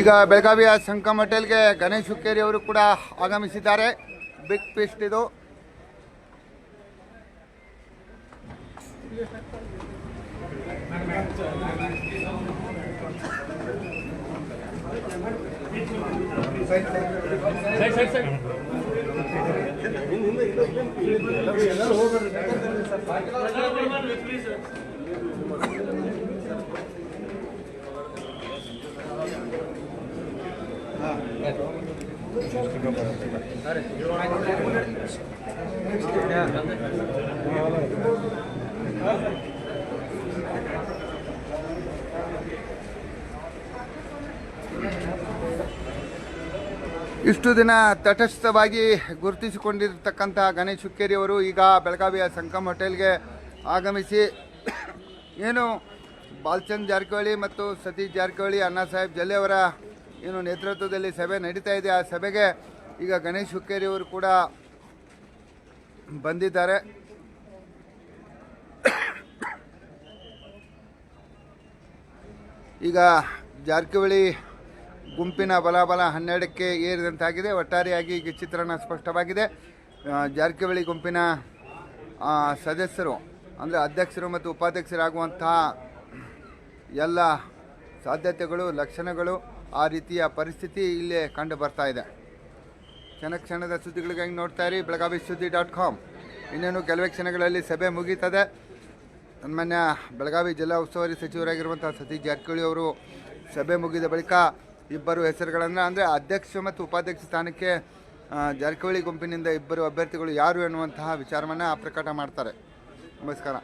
ಈಗ ಬೆಳಗಾವಿಯ ಸಂಕಮ್ ಹೋಟೆಲ್ಗೆ ಗಣೇಶ್ ಹುಕ್ಕೇರಿ ಅವರು ಕೂಡ ಆಗಮಿಸಿದ್ದಾರೆ. ಬಿಗ್ ಫಿಸ್ಟ್ ಇದು. ಇಷ್ಟು ದಿನ ತಟಸ್ಥವಾಗಿ ಗುರುತಿಸಿಕೊಂಡಿರ್ತಕ್ಕಂಥ ಗಣೇಶ್ ಹುಕ್ಕೇರಿ ಅವರು ಈಗ ಬೆಳಗಾವಿಯ ಸಂಕಮ್ ಹೋಟೆಲ್ಗೆ ಆಗಮಿಸಿ ಏನು ಬಾಲ್ಚಂದ್ ಜಾರಕಿಹೊಳಿ ಮತ್ತು ಸತೀಶ್ ಜಾರಕಿಹೊಳಿ, ಅಣ್ಣಾ ಸಾಹೇಬ್ ಜಲ್ಲೆ ಅವರ ಏನು ನೇತೃತ್ವದಲ್ಲಿ ಸಭೆ ನಡೀತಾ ಇದೆ. ಆ ಸಭೆಗೆ ಈಗ ಗಣೇಶ್ ಹುಕ್ಕೇರಿ ಅವರು ಕೂಡ ಬಂದಿದ್ದಾರೆ. ಈಗ ಜಾರಕಿಹೊಳಿ ಗುಂಪಿನ ಬಲಾಬಲ ಹನ್ನೆರಡಕ್ಕೆ ಏರಿದಂತಾಗಿದೆ. ಒಟ್ಟಾರೆಯಾಗಿ ಈಗ ಚಿತ್ರಣ ಸ್ಪಷ್ಟವಾಗಿದೆ. ಜಾರಕಿಹೊಳಿ ಗುಂಪಿನ ಸದಸ್ಯರು, ಅಂದರೆ ಅಧ್ಯಕ್ಷರು ಮತ್ತು ಉಪಾಧ್ಯಕ್ಷರಾಗುವಂತಹ ಎಲ್ಲ ಸಾಧ್ಯತೆಗಳು, ಲಕ್ಷಣಗಳು ಆ ರೀತಿಯ ಪರಿಸ್ಥಿತಿ ಇಲ್ಲಿ ಕಂಡು ಬರ್ತಾ ಇದೆ. ಕ್ಷಣ ಕ್ಷಣದ ಸುದ್ದಿಗಳಿಗಾಗಿ ನೋಡ್ತಾ ಇರಿ? ಬೆಳಗಾವಿ ಸುದ್ದಿ ಡಾಟ್ ಕಾಮ್. ಇನ್ನೇನು ಕೆಲವೇ ಕ್ಷಣಗಳಲ್ಲಿ ಸಭೆ ಮುಗೀತದೆ. ನಮ್ಮನ್ನ ಬೆಳಗಾವಿ ಜಿಲ್ಲಾ ಉಸ್ತುವಾರಿ ಸಚಿವರಾಗಿರುವಂಥ ಸತೀಶ್ ಜಾರಕಿಹೊಳಿ ಅವರು ಸಭೆ ಮುಗಿದ ಬಳಿಕ ಇಬ್ಬರು ಹೆಸರುಗಳನ್ನು, ಅಂದರೆ ಅಧ್ಯಕ್ಷ ಮತ್ತು ಉಪಾಧ್ಯಕ್ಷ ಸ್ಥಾನಕ್ಕೆ ಜಾರಕಿಹೊಳಿ ಗುಂಪಿನಿಂದ ಇಬ್ಬರು ಅಭ್ಯರ್ಥಿಗಳು ಯಾರು ಎನ್ನುವಂತಹ ವಿಚಾರವನ್ನು ಪ್ರಕಟ ಮಾಡ್ತಾರೆ. ನಮಸ್ಕಾರ.